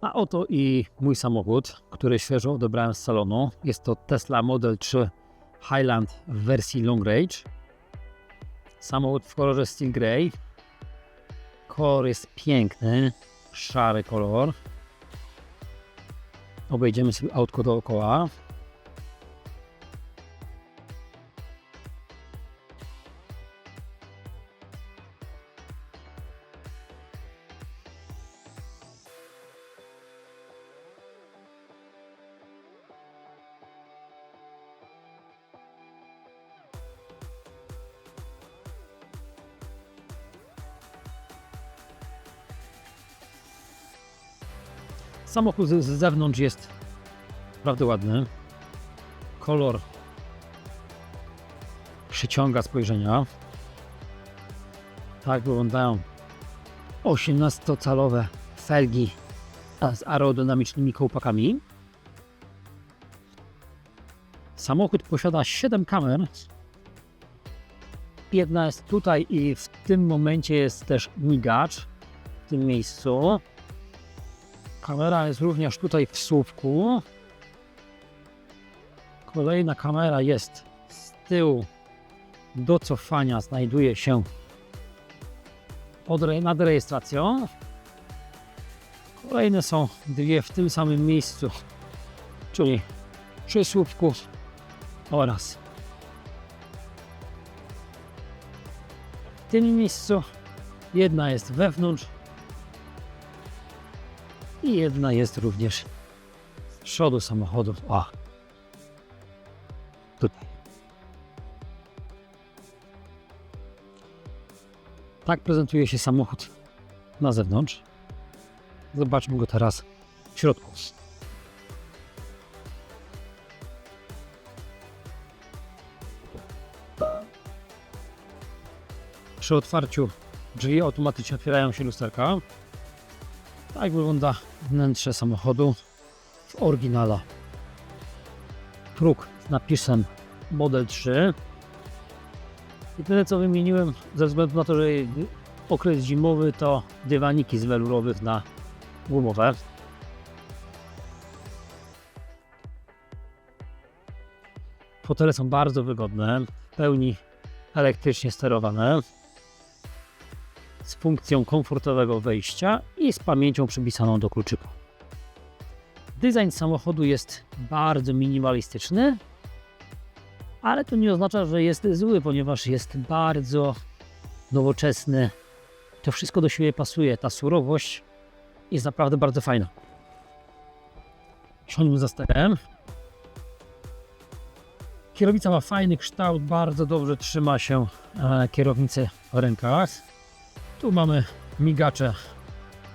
A oto i mój samochód, który świeżo odebrałem z salonu. Jest to Tesla Model 3 Highland w wersji Long Range. Samochód w kolorze Steel Grey. Kolor jest piękny, szary kolor. Obejdziemy sobie autko dookoła. Samochód z zewnątrz jest naprawdę ładny. Kolor przyciąga spojrzenia. Tak wyglądają 18-calowe felgi z aerodynamicznymi kołpakami. Samochód posiada 7 kamer. Jedna jest tutaj i w tym momencie jest też migacz w tym miejscu. Kamera jest również tutaj w słupku. Kolejna kamera jest z tyłu. Do cofania znajduje się pod, nad rejestracją. Kolejne są dwie w tym samym miejscu, czyli przy słupku oraz w tym miejscu. Jedna jest wewnątrz, i jedna jest również z przodu samochodu. O, tutaj. Tak prezentuje się samochód na zewnątrz. Zobaczmy go teraz w środku. Przy otwarciu drzwi automatycznie otwierają się lusterka. Tak wygląda wnętrze samochodu w oryginale. Próg z napisem Model 3. I tyle co wymieniłem, ze względu na to, że okres zimowy to dywaniki z welurowych na gumowe. Fotele są bardzo wygodne, w pełni elektrycznie sterowane z funkcją komfortowego wejścia i z pamięcią przypisaną do kluczyka. Design samochodu jest bardzo minimalistyczny, ale to nie oznacza, że jest zły, ponieważ jest bardzo nowoczesny. To wszystko do siebie pasuje. Ta surowość jest naprawdę bardzo fajna. Siądźmy za sterem. Kierownica ma fajny kształt, bardzo dobrze trzyma się e, kierownicy w rękach. Tu mamy migacze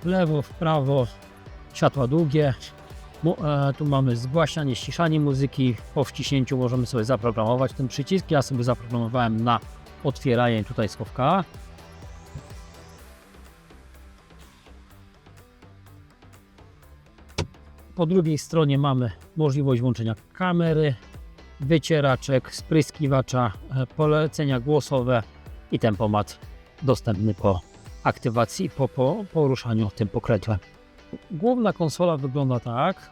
w lewo, w prawo, światła długie. E, Tu mamy zgłaśnianie, ściszanie muzyki. Po wciśnięciu możemy sobie zaprogramować ten przycisk. Ja sobie zaprogramowałem na otwieranie tutaj schowka. Po drugiej stronie mamy możliwość włączenia kamery, wycieraczek, spryskiwacza, e, polecenia głosowe i tempomat dostępny po aktywacji, po, po poruszaniu tym pokrętłem. Główna konsola wygląda tak.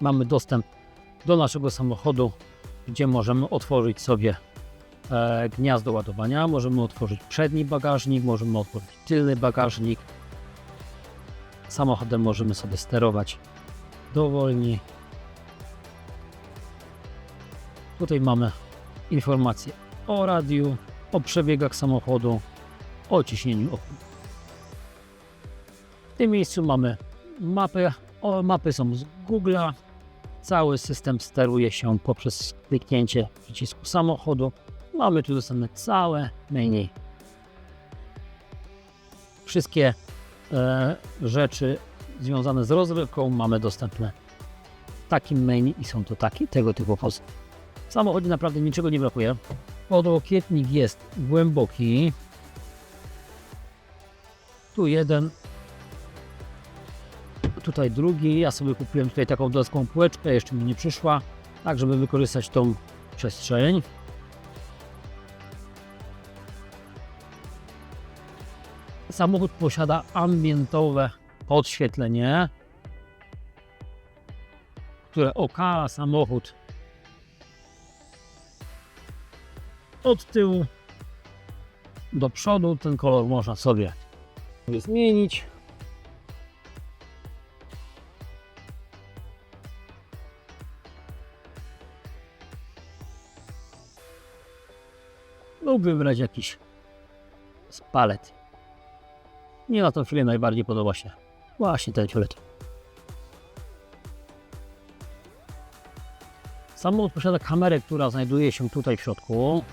Mamy dostęp do naszego samochodu, gdzie możemy otworzyć sobie e, gniazdo ładowania, możemy otworzyć przedni bagażnik, możemy otworzyć tylny bagażnik. Samochodem możemy sobie sterować dowolnie. Tutaj mamy informacje o radiu, o przebiegach samochodu, o ciśnieniu opon. W tym miejscu mamy mapę. O, mapy są z Google'a. Cały system steruje się poprzez kliknięcie przycisku samochodu. Mamy tu dostępne całe menu. Wszystkie e, rzeczy związane z rozrywką mamy dostępne w takim menu i są to takie, tego typu pozy. W samochodzie naprawdę niczego nie brakuje. Podłokietnik jest głęboki. Tu jeden, tutaj drugi. Ja sobie kupiłem tutaj taką dodatkową półeczkę, jeszcze mi nie przyszła, tak żeby wykorzystać tą przestrzeń. Samochód posiada ambientowe podświetlenie. które okala samochód od tyłu do przodu. Ten kolor można sobie zmienić. lub wybrać jakiś z palet. Nie na tą chwilę najbardziej podoba się właśnie ten fiolet. Samochód posiada kamerę, która znajduje się tutaj w środku.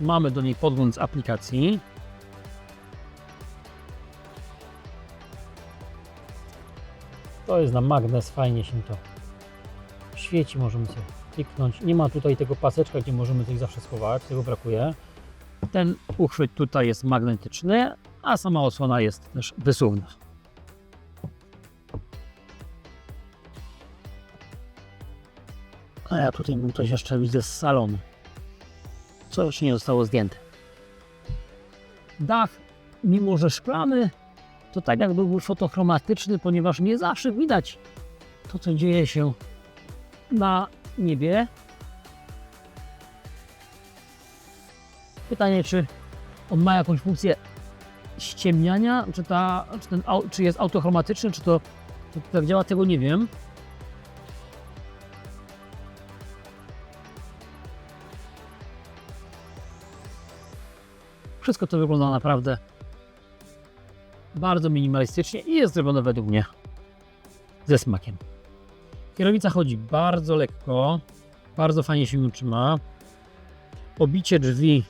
Mamy do niej podgląd z aplikacji. To jest na magnes, fajnie się to świeci, możemy sobie kliknąć. Nie ma tutaj tego paseczka, gdzie możemy coś zawsze schować, tego brakuje. Ten uchwyt tutaj jest magnetyczny, a sama osłona jest też wysuwna. A ja tutaj mam coś jeszcze widzę z salonu. Co jeszcze nie zostało zdjęte. Dach, mimo że szklany, to tak jakby był fotochromatyczny, ponieważ nie zawsze widać to, co dzieje się na niebie. Pytanie, czy on ma jakąś funkcję ściemniania, czy, ta, czy, ten, czy jest autochromatyczny, czy to, to tak działa, tego nie wiem. Wszystko to wygląda naprawdę bardzo minimalistycznie i jest zrobione według mnie ze smakiem. Kierownica chodzi bardzo lekko, bardzo fajnie się ją trzyma. Obicie drzwi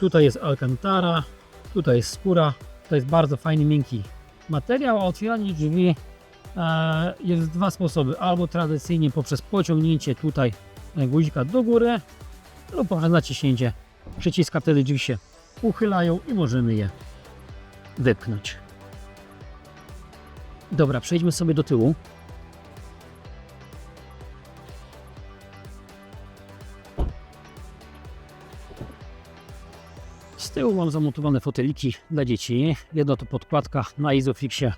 Tutaj jest alcantara, tutaj jest skóra. To jest bardzo fajny, miękki materiał, a otwieranie drzwi e, jest dwa sposoby. Albo tradycyjnie poprzez pociągnięcie tutaj guzika do góry, lub poprzez naciśnięcie przyciska, wtedy drzwi się uchylają i możemy je wypchnąć. Dobra, przejdźmy sobie do tyłu. Z tyłu mam zamontowane foteliki dla dzieci. Jedno to podkładka na Isofixie,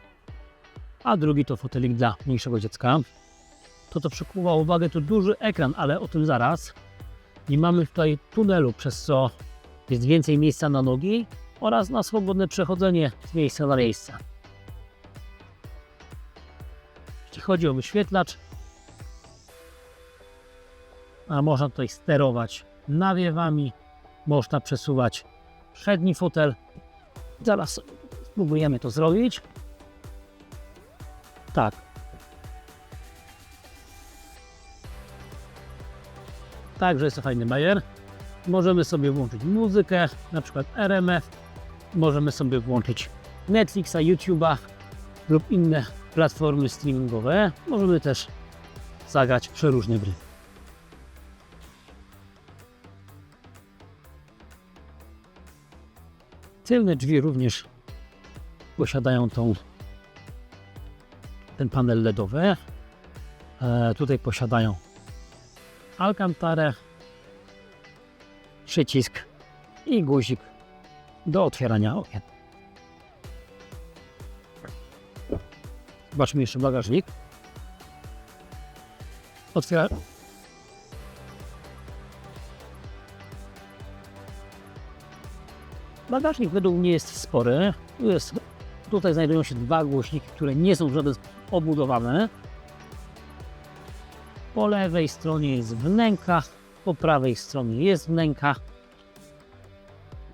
a drugi to fotelik dla mniejszego dziecka. To, co przykuwa uwagę, to duży ekran, ale o tym zaraz. I mamy tutaj tunelu, przez co jest więcej miejsca na nogi oraz na swobodne przechodzenie z miejsca na miejsce. Jeśli chodzi o wyświetlacz, a można tutaj sterować nawiewami, można przesuwać przedni fotel. Zaraz spróbujemy to zrobić. Tak. Także jest to fajny bajer. Możemy sobie włączyć muzykę, na przykład RMF. Możemy sobie włączyć Netflixa, YouTube'a lub inne platformy streamingowe. Możemy też zagrać przeróżne gry. Tylne drzwi również posiadają tą, ten panel LEDowy. E, tutaj posiadają alkantarę, przycisk i guzik do otwierania okien. Zobaczmy jeszcze bagażnik. Otwiera... Bagażnik według mnie jest spory. Tu Jest, tutaj znajdują się dwa głośniki, które nie są w żaden sposób obudowane. Po lewej stronie jest wnęka, po prawej stronie jest wnęka.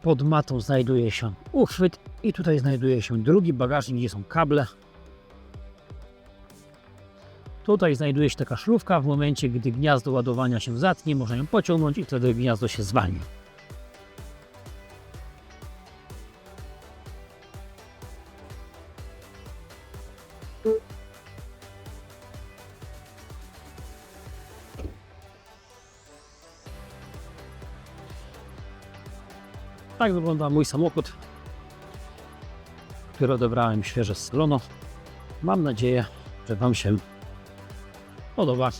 Pod matą znajduje się uchwyt i tutaj znajduje się drugi bagażnik, gdzie są kable. Tutaj znajduje się taka szlufka. W momencie, gdy gniazdo ładowania się zatnie, można ją pociągnąć i wtedy gniazdo się zwalni. Tak wygląda mój samochód, który odebrałem świeżo z salonu. Mam nadzieję, że Wam się podoba.